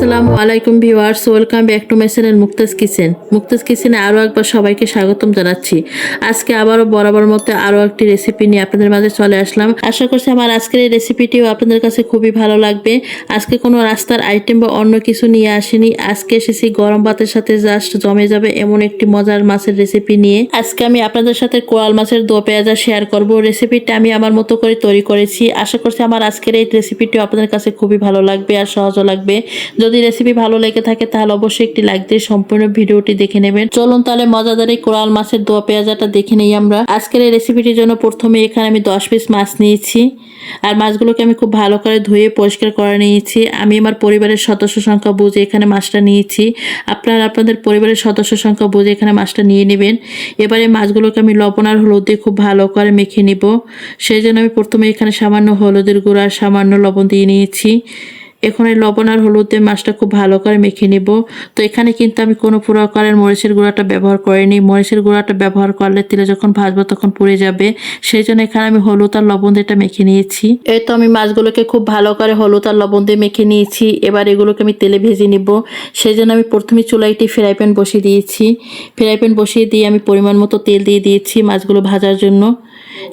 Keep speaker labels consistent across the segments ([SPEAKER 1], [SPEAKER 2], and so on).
[SPEAKER 1] আসসালামু আলাইকুম viewers, welcome back to my channel Muktaz kitchen. Muktaz কিচেনে আরও একবার সবাইকে স্বাগতম জানাচ্ছি। আজকে আবারও বরাবর মতো আরও একটি রেসিপি নিয়ে আপনাদের মাঝে চলে আসলাম। আশা করছি আমার আজকের এই রেসিপিটিও আপনাদের কাছে খুবই ভালো লাগবে। আজকে কোনো রাস্তার আইটেম বা অন্য কিছু নিয়ে আসেনি। আজকে এসেছি গরম ভাতের সাথে জাস্ট জমে যাবে এমন একটি মজার মাছের রেসিপি নিয়ে। আজকে আমি আপনাদের সাথে কোয়াল মাছের দো পেঁয়াজা শেয়ার করব। রেসিপিটা আমি আমার মতো করে তৈরি করেছি। আশা করছি আমার আজকের এই রেসিপিটিও আপনাদের কাছে খুবই ভালো লাগবে আর সহজও লাগবে। যদি রেসিপি ভালো লেগে থাকে, তাহলে অবশ্যই একটি লাইক দিয়ে সম্পূর্ণ ভিডিওটি দেখে নেবেন। চলুন তাহলে মজাদার এই কোরাল মাছের দোয়া পেঁয়াজাটা দেখে নেই আমরা। আজকের এই রেসিপিটির জন্য প্রথমে এখানে আমি দশ পিস মাছ নিয়েছি। আর মাছগুলোকে আমি খুব ভালো করে ধুয়ে পরিষ্কার করে নিয়েছি। আমি আমার পরিবারের সদস্য সংখ্যা বুঝে এখানে মাছটা নিয়েছি। আপনারা আপনাদের পরিবারের সদস্য সংখ্যা বুঝে এখানে মাছটা নিয়ে নেবেন। এবারে মাছগুলোকে আমি লবণ আর হলুদ দিয়ে খুব ভালো করে মেখে নিব। সেই জন্য আমি প্রথমে এখানে সামান্য হলুদের গুঁড়া সামান্য লবণ দিয়ে নিয়েছি। এখন লবণ আর হলুদ দিয়ে মাছটা খুব ভালো করে মেখে নিব। তো এখানে কিন্তু আমি কোনো প্রকারের মরিচের গুঁড়াটা ব্যবহার করিনি। মরিচের গুঁড়াটা ব্যবহার করলে তেলে যখন ভাজবো তখন পুড়ে যাবে। সেই জন্য এখানে আমি হলুদ আর লবণ দিয়ে এটা মেখে নিয়েছি। এই তো আমি মাছগুলোকে খুব ভালো করে হলুদ আর লবণ দিয়ে মেখে নিয়েছি। এবার এগুলোকে আমি তেলে ভেজে নিব। সেই জন্য আমি প্রথমে চুলায় একটি ফ্রাই প্যান বসিয়ে দিয়েছি। ফ্রাই প্যান বসিয়ে দিয়ে আমি পরিমাণ মতো তেল দিয়ে দিয়েছি মাছগুলো ভাজার জন্য।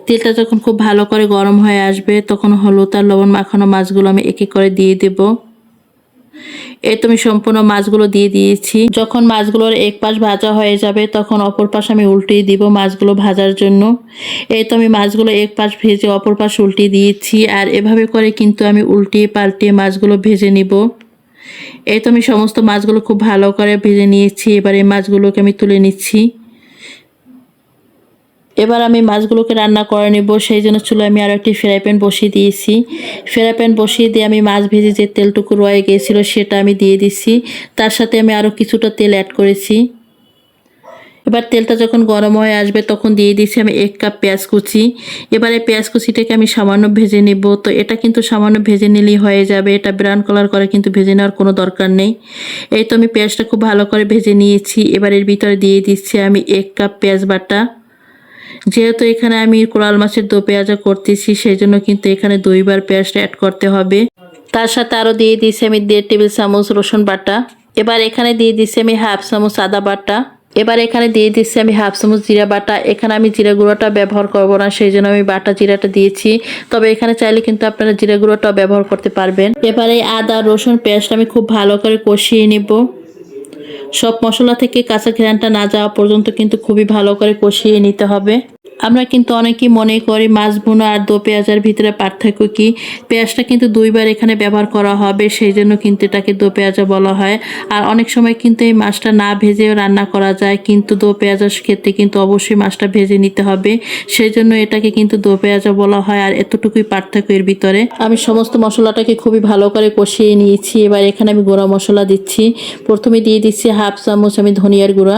[SPEAKER 1] তেলটা যখন খুব ভালো করে গরম হয়ে আসবে, তখন হলুদ আর লবণ মাখানো মাছগুলো আমি এক করে দিয়ে দেব। এই তো আমি সম্পূর্ণ মাছগুলো দিয়ে দিয়েছি। যখন মাছগুলোর এক পাশ ভাজা হয়ে যাবে, তখন অপর পাশ আমি উল্টিয়ে দিব মাছগুলো ভাজার জন্য। এই তো আমি মাছগুলো এক পাশ ভেজে অপর পাশ উল্টিয়ে দিয়েছি, আর এভাবে করে কিন্তু আমি উল্টিয়ে পাল্টিয়ে মাছগুলো ভেজে নিব। এই তো আমি সমস্ত মাছগুলো খুব ভালো করে ভেজে নিয়েছি। এবার এই মাছগুলোকে আমি তুলে নিচ্ছি। এবার আমি মাছগুলোকে রান্না করে নেব, সেই জন্য চুলায় আমি আরও একটি ফ্রাই প্যান বসিয়ে দিয়েছি। ফ্রাই প্যান বসিয়ে দিয়ে আমি মাছ ভেজে যে তেলটুকু রয়ে গিয়েছিল সেটা আমি দিয়ে দিছি। তার সাথে আমি আরও কিছুটা তেল অ্যাড করেছি। এবার তেলটা যখন গরম হয়ে আসবে তখন দিয়ে দিয়েছি আমি এক কাপ পেঁয়াজ কুচি। এবারে পেঁয়াজ কুচিটাকে আমি সামান্য ভেজে নেব। তো এটা কিন্তু সামান্য ভেজে নিলেই হয়ে যাবে। এটা ব্রাউন কালার করে কিন্তু ভেজে নেওয়ার কোনো দরকার নেই। এই তো আমি পেঁয়াজটা খুব ভালো করে ভেজে নিয়েছি। এবার এর ভিতরে দিয়ে দিচ্ছি আমি এক কাপ পেঁয়াজ বাটা। যেহেতু এখানে আমি কোরাল মাছের দো পেঁয়াজা করতেছি সেই জন্য কিন্তু এখানে দুইবার পেঁয়াজটা অ্যাড করতে হবে। তার সাথে আরও দিয়ে দিয়েছি আমি দেড় টেবিল চামচ রসুন বাটা। এবার এখানে দিয়ে দিচ্ছি আমি হাফ চামচ আদা বাটা। এবার এখানে দিয়ে দিচ্ছি আমি হাফ চামচ জিরা বাটা। এখানে আমি জিরা গুঁড়োটা ব্যবহার করব না সেই জন্য আমি বাটা জিরাটা দিয়েছি। তবে এখানে চাইলে কিন্তু আপনারা জিরা গুঁড়োটাও ব্যবহার করতে পারবেন। এবারে আদা রসুন পেঁয়াজটা আমি খুব ভালো করে কষিয়ে নিব। সব মশলা থেকে কাঁচা ঘ্রানটা না যাওয়া পর্যন্ত কিন্তু খুবই ভালো করে কষিয়ে নিতে হবে। আমরা কিন্তু অনেকেই মনে করি মাছ, ভুনো আর দো পেঁয়াজের ভিতরে পার্থক্য কি? পেঁয়াজটা কিন্তু দুইবার এখানে ব্যবহার করা হবে, সেই জন্য কিন্তু এটাকে দো পেঁয়াজা বলা হয়। আর অনেক সময় কিন্তু এই মাছটা না ভেজেও রান্না করা যায়, কিন্তু দো পেঁয়াজার ক্ষেত্রে কিন্তু অবশ্যই মাছটা ভেজে নিতে হবে। সেই জন্য এটাকে কিন্তু দো পেঁয়াজা বলা হয়, আর এতটুকুই পার্থক্য এর ভিতরে। আমি সমস্ত মশলাটাকে খুবই ভালো করে কষিয়ে নিয়েছি, এবার এখানে আমি গুঁড়া মশলা দিচ্ছি। প্রথমে দিয়ে দিচ্ছি হাফ চামচ আমি ধনিয়ার গুঁড়া,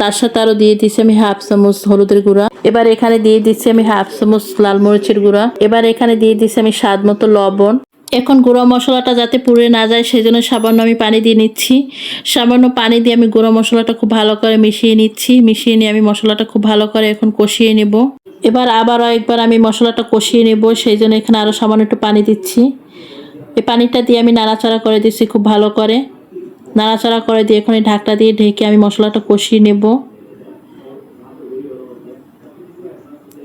[SPEAKER 1] তার সাথে আরও দিয়ে দিচ্ছি আমি হাফ চামচ হলুদের গুঁড়া। এবার এখানে দিয়ে দিচ্ছি আমি হাফ চামচ লাল মরিচের গুঁড়া। এবার এখানে দিয়ে দিচ্ছি আমি স্বাদ মতো লবণ। এখন গুঁড়ো মশলাটা যাতে পুড়ে না যায় সেই জন্য সামান্য আমি পানি দিয়ে নিচ্ছি। সামান্য পানি দিয়ে আমি গুঁড়ো মশলাটা খুব ভালো করে মিশিয়ে নিচ্ছি। মিশিয়ে নিয়ে আমি মশলাটা খুব ভালো করে এখন কষিয়ে নেব। এবার আবারও একবার আমি মশলাটা কষিয়ে নেব সেই জন্য এখানে আরও সামান্য একটু পানি দিচ্ছি। এই পানিটা দিয়ে আমি নাড়াচাড়া করে দিচ্ছি খুব ভালো করে। নাড়াচাড়া করে দিয়ে এখন ঢাকটা দিয়ে ঢেকে আমি মশলাটা কষিয়ে নেব।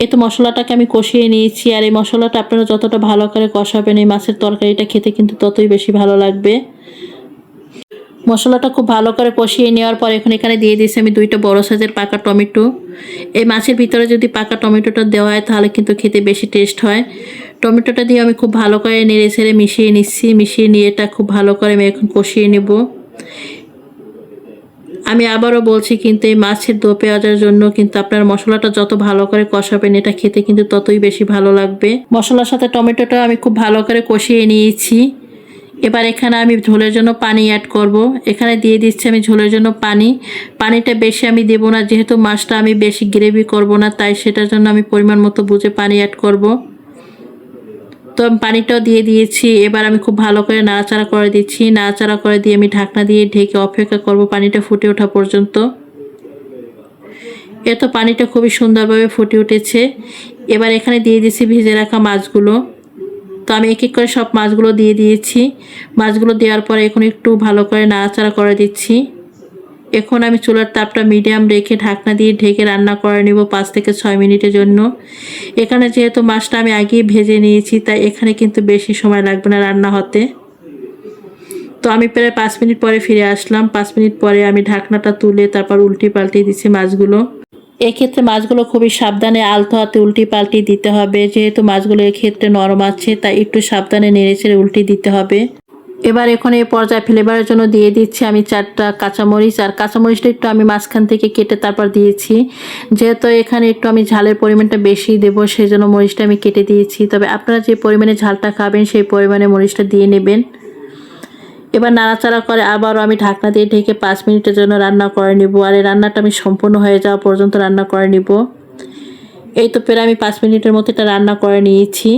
[SPEAKER 1] এই তো মশলাটাকে আমি কষিয়ে নিয়েছি, আর এই মশলাটা আপনারা যতটা ভালো করে কষাবেন এই মাছের তরকারিটা খেতে কিন্তু ততই বেশি ভালো লাগবে। মশলাটা খুব ভালো করে কষিয়ে নেওয়ার পর এখন এখানে দিয়ে দিয়েছি আমি দুইটা বড় সাইজের পাকা টমেটো। এই মাছের ভিতরে যদি পাকা টমেটোটা দেওয়া হয় তাহলে কিন্তু খেতে বেশি টেস্ট হয়। টমেটোটা দিয়ে আমি খুব ভালো করে নেড়ে ছেড়ে মিশিয়ে নিচ্ছি, মিশিয়ে নিয়ে এটা খুব ভালো করে আমি এখন কষিয়ে নেব। আমি আবারও বলছি, কিন্তু এই মাছের দো পেঁয়াজের জন্য কিন্তু আপনার মশলাটা যত ভালো করে কষাবেন, এটা খেতে কিন্তু ততই বেশি ভালো লাগবে। মশলার সাথে টমেটোটা আমি খুব ভালো করে কষিয়ে নিয়েছি। এবার এখানে আমি ঝোলের জন্য পানি অ্যাড করব। এখানে দিয়ে দিচ্ছি আমি ঝোলের জন্য পানি। পানিটা বেশি আমি দেব না, যেহেতু মাছটা আমি বেশি গ্রেভি করব না, তাই সেটার জন্য আমি পরিমাণ মতো বুঝে পানি অ্যাড করব। তো আমি পানিটাও দিয়ে দিয়েছি। এবার আমি খুব ভালো করে নাড়াচাড়া করে দিচ্ছি। নাড়াচাড়া করে দিয়ে আমি ঢাকনা দিয়ে ঢেকে অপেক্ষা করব পানিটা ফুটে ওঠা পর্যন্ত। এত পানিটা খুবই সুন্দরভাবে ফুটে উঠেছে। এবার এখানে দিয়ে দিয়েছি ভেজে রাখা মাছগুলো। তো আমি এক এক করে সব মাছগুলো দিয়ে দিয়েছি। মাছগুলো দেওয়ার পরে এখন একটু ভালো করে নাড়াচাড়া করে দিচ্ছি। এখন আমি চুলার তাপটা মিডিয়াম রেখে ঢাকনা দিয়ে ঢেকে রান্না করে নেব পাঁচ থেকে ছয় মিনিটের জন্য। এখানে যেহেতু মাছটা আমি আগেই ভেজে নিয়েছি, তাই এখানে কিন্তু বেশি সময় লাগবে না রান্না হতে। তো আমি প্রায় পাঁচ মিনিট পরে ফিরে আসলাম। পাঁচ মিনিট পরে আমি ঢাকনাটা তুলে তারপর উল্টি পাল্টি দিচ্ছি মাছগুলো। এক্ষেত্রে মাছগুলো খুবই সাবধানে আলতো হাতে উল্টি পাল্টি দিতে হবে। যেহেতু মাছগুলো এক্ষেত্রে নরম আছে, তাই একটু সাবধানে নেড়ে চেড়ে উল্টি দিতে হবে। এবার এখন এই পর্যায়ে ফ্লেভারের জন্য দিয়ে দিচ্ছি আমি চারটা কাঁচামরিচ, আর কাঁচামরিচটা একটু আমি মাঝখান থেকে কেটে তারপর দিয়েছি। যেহেতু এখানে একটু আমি ঝালের পরিমাণটা বেশি দেবো সেই জন্য মরিচটা আমি কেটে দিয়েছি। তবে আপনারা যে পরিমাণে ঝালটা খাবেন, সেই পরিমাণে মরিচটা দিয়ে নেবেন। এবার নাড়াচাড়া করে আবারও আমি ঢাকনা দিয়ে ঢেকে পাঁচ মিনিটের জন্য রান্না করে নিব, আর এই রান্নাটা আমি সম্পূর্ণ হয়ে যাওয়া পর্যন্ত রান্না করে নিব। এই তো প্রায় আমি পাঁচ মিনিটের মতো এটা রান্না করে নিয়েছি।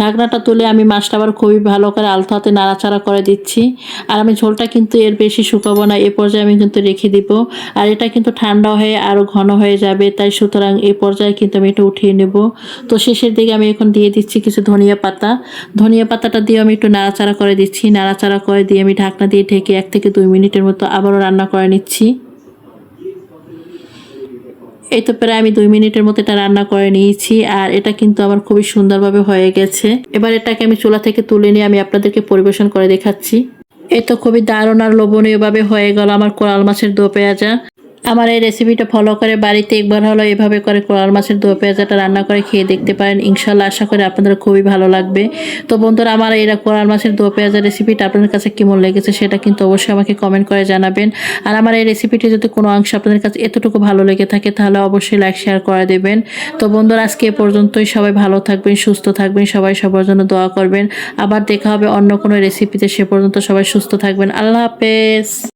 [SPEAKER 1] ঢাকনাটা তুলে আমি মাছটা আবার খুবই ভালো করে আলতো হাতে নাড়াচাড়া করে দিচ্ছি। আর আমি ঝোলটা কিন্তু এর বেশি শুকাবো না, এ পর্যায়ে আমি কিন্তু রেখে দিব। আর এটা কিন্তু ঠান্ডা হয়ে আরও ঘন হয়ে যাবে, তাই সুতরাং এই পর্যায়ে কিন্তু আমি এটা উঠিয়ে নেব। তো শেষের দিকে আমি এখন দিয়ে দিচ্ছি কিছু ধনিয়া পাতা। ধনিয়া পাতাটা দিয়ে আমি একটু নাড়াচাড়া করে দিচ্ছি। নাড়াচাড়া করে দিয়ে আমি ঢাকনা দিয়ে ঢেকে এক থেকে দুই মিনিটের মতো আবারও রান্না করে নিচ্ছি। এই তো প্রায় আমি দুই মিনিটের মতো এটা রান্না করে নিয়েছি, আর এটা কিন্তু আমার খুবই সুন্দরভাবে হয়ে গেছে। এবার এটাকে আমি চুলা থেকে তুলে নিয়ে আমি আপনাদেরকে পরিবেশন করে দেখাচ্ছি। এই তো খুবই দারুণ আর লোভনীয়ভাবে হয়ে গেল আমার কোরাল মাছের দো পেঁয়াজা। আমার এই রেসিপিটা ফলো করে বাড়িতে একবার হলো এভাবে করে কোরাল মাছের দো পেঁয়াজাটা রান্না করে খেয়ে দেখতে পারেন। ইনশাল্লাহ আশা করি আপনাদের খুবই ভালো লাগবে। তো বন্ধুরা, আমার এই কোরাল মাছের দো পেঁয়াজা রেসিপিটা আপনাদের কাছে কেমন লেগেছে সেটা কিন্তু অবশ্যই আমাকে কমেন্ট করে জানাবেন। আর আমার এই রেসিপিটি যদি কোনো অংশ আপনাদের কাছে এতটুকু ভালো লেগে থাকে, তাহলে অবশ্যই লাইক শেয়ার করে দেবেন। তো বন্ধুরা, আজকে এ পর্যন্তই। সবাই ভালো থাকবেন, সুস্থ থাকবেন, সবাই সবার জন্য দোয়া করবেন। আবার দেখা হবে অন্য কোনো রেসিপিতে সে পর্যন্ত সবাই সুস্থ থাকবেন। আল্লাহ হাফেজ।